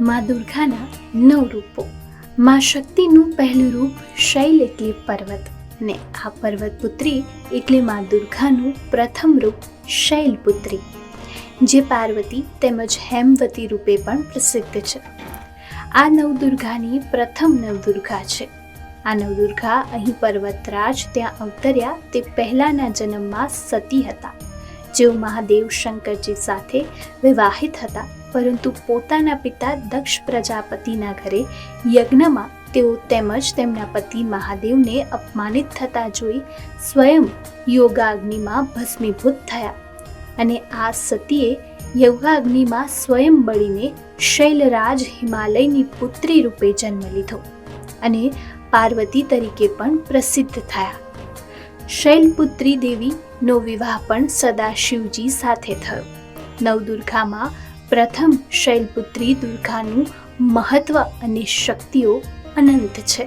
માં દુર્ગાના નવ રૂપો. માં શક્તિનું પહેલું રૂપ શૈલ એટલે પર્વત અને આ પર્વત પુત્રી એટલે માં દુર્ગાનું પ્રથમ રૂપ શૈલપુત્રી, જે પાર્વતી તેમજ હેમવતી રૂપે પણ પ્રસિદ્ધ છે. આ નવદુર્ગાની પ્રથમ નવદુર્ગા છે. આ નવદુર્ગા અહીં પર્વતરાજ ત્યાં અવતર્યા તે પહેલાંના જન્મમાં સતી હતા. જેઓ મહાદેવ શંકરજી સાથે વિવાહિત હતા. પરંતુ પોતાના પિતા દક્ષ પ્રજાપતિના ઘરે યજ્ઞમાં તેઓ તેમજ તેમના પતિ મહાદેવને અપમાનિત થતા જોઈ સ્વયં યોગાગ્નિમાં ભસ્મીભૂત થયા અને આ સતીએ યોગાગ્નિમાં સ્વયં બળીને શૈલરાજ હિમાલયની પુત્રી રૂપે જન્મ લીધો અને પાર્વતી તરીકે પણ પ્રસિદ્ધ થયા. શૈલપુત્રી દેવીનો વિવાહ પણ સદાશિવજી સાથે થયો. નવદુર્ગામાં પ્રથમ શૈલપુત્રી દુર્ગાનું મહત્વ અને શક્તિઓ અનંત છે.